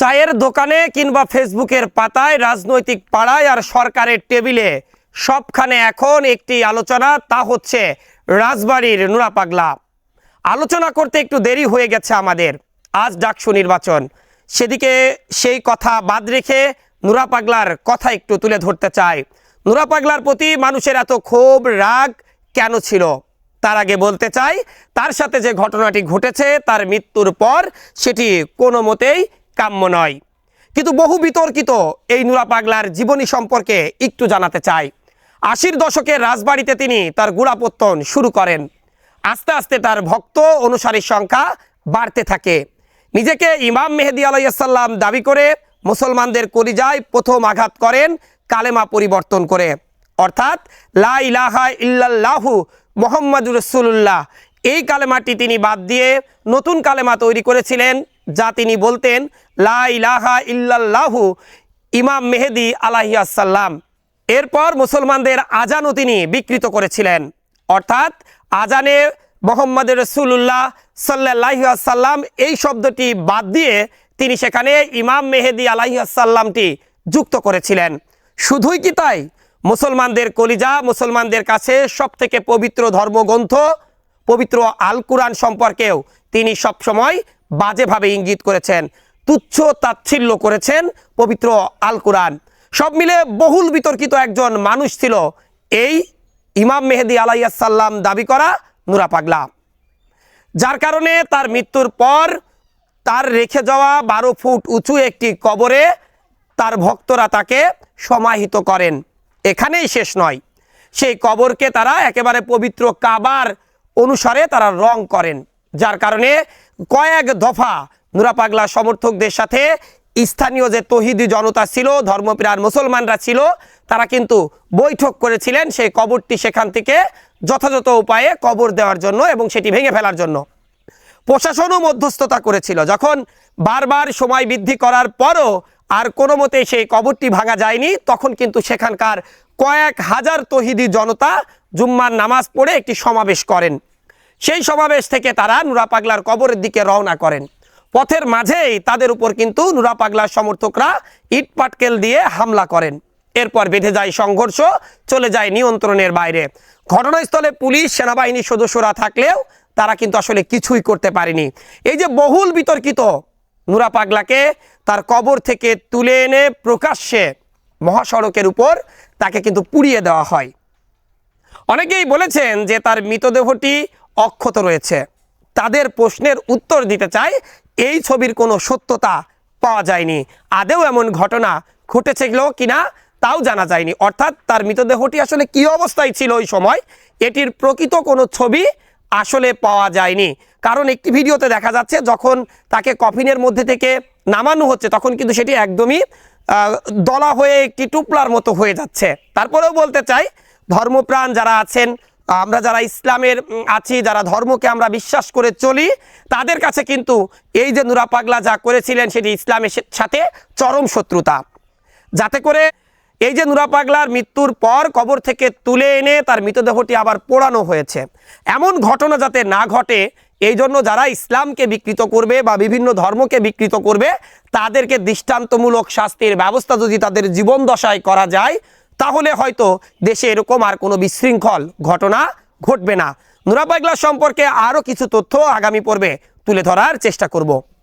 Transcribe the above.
চায়ের দোকানে কিংবা ফেসবুকের পাতায়, রাজনৈতিক পাড়ায় আর সরকারের টেবিলে। সবখানে এখন একটি আলোচনা, তা হচ্ছে রাজবাড়ির নুরা পাগলা। আলোচনা করতে একটু দেরি হয়ে গেছে আমাদের। আজ ডাকসু নির্বাচন। সেদিকে সেই কথা বাদ রেখে নুরা পাগলার কথা একটু তুলে ধরতে চাই। নুরা পাগলার প্রতি মানুষের এত ক্ষোভ, রাগ কেন ছিল? তার আগে বলতে চাই, তার সাথে যে ঘটনাটি ঘটেছে, তার মৃত্যুর পর সেটি কোনো মতেই কাম্য নয়। কিন্তু বহু বিতর্কিত এই নুরা পাগলার জীবনী সম্পর্কে একটু জানাতে চাই। আশির দশকের রাজবাড়িতে তিনি তার গুড়াপত্তন শুরু করেন। আস্তে আস্তে তার ভক্ত অনুসারীর সংখ্যা বাড়তে থাকে। নিজেকে ইমাম মেহেদি আলাইসাল্লাম দাবি করে মুসলমানদের কলিজায় প্রথম আঘাত করেন, কালেমা পরিবর্তন করে। অর্থাৎ, লা ইলাহা ইল্লাল্লাহু মোহাম্মদুর রসুল্লাহ এই কালেমাটি তিনি বাদ দিয়ে নতুন কালেমা তৈরি করেছিলেন যা তিনি বলতেন, লা ইলাহা ইল্লাল্লাহু ইমাম মেহেদি আলাহিয়াসাল্লাম এরপর মুসলমানদের আজানও তিনি বিকৃত করেছিলেন। অর্থাৎ আজানে মোহাম্মদ রসুল্লাহ সাল্লাহ এই শব্দটি বাদ দিয়ে তিনি সেখানে ইমাম মেহেদি আলাহিসাল্লামটি যুক্ত করেছিলেন। শুধুই কি তাই? মুসলমানদের কলিজা, মুসলমানদের কাছে সব থেকে পবিত্র ধর্মগ্রন্থ, পবিত্র আল কুরআন সম্পর্কেও তিনি সবসময় বাজেভাবে ইঙ্গিত করেছেন, তুচ্ছ তাচ্ছিল্য করেছেন পবিত্র আল কুরআন। সব মিলে বহুল বিতর্কিত একজন মানুষ ছিল, এই ইমাম মেহেদি আলাইসাল্লাম দাবি করা নুরা পাগলা। যার কারণে তার মৃত্যুর পর তার রেখে যাওয়া বারো ফুট উঁচু একটি কবরে তার ভক্তরা তাকে সমাহিত করেন। এখানেই শেষ নয়। সেই কবরকে তারা একেবারে পবিত্র কাবার অনুসারে তারা রং করেন, যার কারণে কয়েক দফা নুরা পাগলা সমর্থকদের সাথে স্থানীয় যে তহিদি জনতা ছিল ধর্মপ্রাণ মুসলমানরা ছিল, তারা কিন্তু বৈঠক করেছিলেন সেই কবরটি সেখান থেকে যথাযথ উপায়ে কবর দেওয়ার জন্য এবং সেটি ভেঙে ফেলার জন্য। প্রশাসনও মধ্যস্থতা করেছিল। যখন বারবার সময় বৃদ্ধি করার পরও আর কোনো মতে সেই কবরটি ভাঙা যায়নি, তখন কিন্তু সেখানকার কয়েক হাজার তহিদি জনতা জুম্মার নামাজ পড়ে একটি সমাবেশ করেন। সেই সমাবেশ থেকে তারা নুরা পাগলার কবরের দিকে রওনা করেন। পথের মাঝেই তাদের উপর কিন্তু নুরা পাগলার সমর্থকরা ইট পাটকেল দিয়ে হামলা করেন। এরপর বেঁধে যায় সংঘর্ষ, চলে যায় নিয়ন্ত্রণের বাইরে। ঘটনাস্থলে পুলিশ, সেনাবাহিনীর সদস্যরা থাকলেও তারা কিন্তু আসলে কিছুই করতে পারেনি। এই যে বহুল বিতর্কিত, নুরা পাগলাকে তার কবর থেকে তুলে এনে প্রকাশ্যে মহাসড়কের উপর তাকে কিন্তু পুড়িয়ে দেওয়া হয়। অনেকেই বলেছেন যে তার মৃতদেহটি অক্ষত রয়েছে। তাদের প্রশ্নের উত্তর দিতে চাই, এই ছবির কোনো সত্যতা পাওয়া যায়নি। আদেও এমন ঘটনা ঘটেছিল কিনা তাও জানা যায়নি। অর্থাৎ তার মৃতদেহটি আসলে কী অবস্থায় ছিল ওই সময়, এটির প্রকৃত কোনো ছবি আসলে পাওয়া যায়নি। কারণ একটি ভিডিওতে দেখা যাচ্ছে, যখন তাকে কফিনের মধ্যে থেকে নামানো হচ্ছে, তখন কিন্তু সেটি একদমই দলা হয়ে একটি টুপলার মতো হয়ে যাচ্ছে। তারপরেও বলতে চাই, ধর্মপ্রাণ যারা আছেন আমরা যারা ইসলামের আছি, যারা ধর্মকে আমরা বিশ্বাস করে চলি, তাদের কাছে কিন্তু এই যে নুরা পাগলা যা করেছিলেন, সেটি ইসলামের সাথে চরম শত্রুতা। যাতে করে এই যে নুরা পাগলার মৃত্যুর পর কবর থেকে তুলে এনে তার মৃতদেহটি আবার পোড়ানো হয়েছে। এমন ঘটনা যাতে না ঘটে, এই জন্য যারা ইসলামকে বিকৃত করবে বা বিভিন্ন ধর্মকে বিকৃত করবে, তাদেরকে দৃষ্টান্তমূলক শাস্তির ব্যবস্থা যদি তাদের জীবন দশায় করা যায় তাহলে হয়তো দেশে এরকম আর কোনো বিশৃঙ্খল ঘটনা ঘটবে না। নুরা সম্পর্কে আরও কিছু তথ্য আগামী পর্বে তুলে ধরার চেষ্টা করব।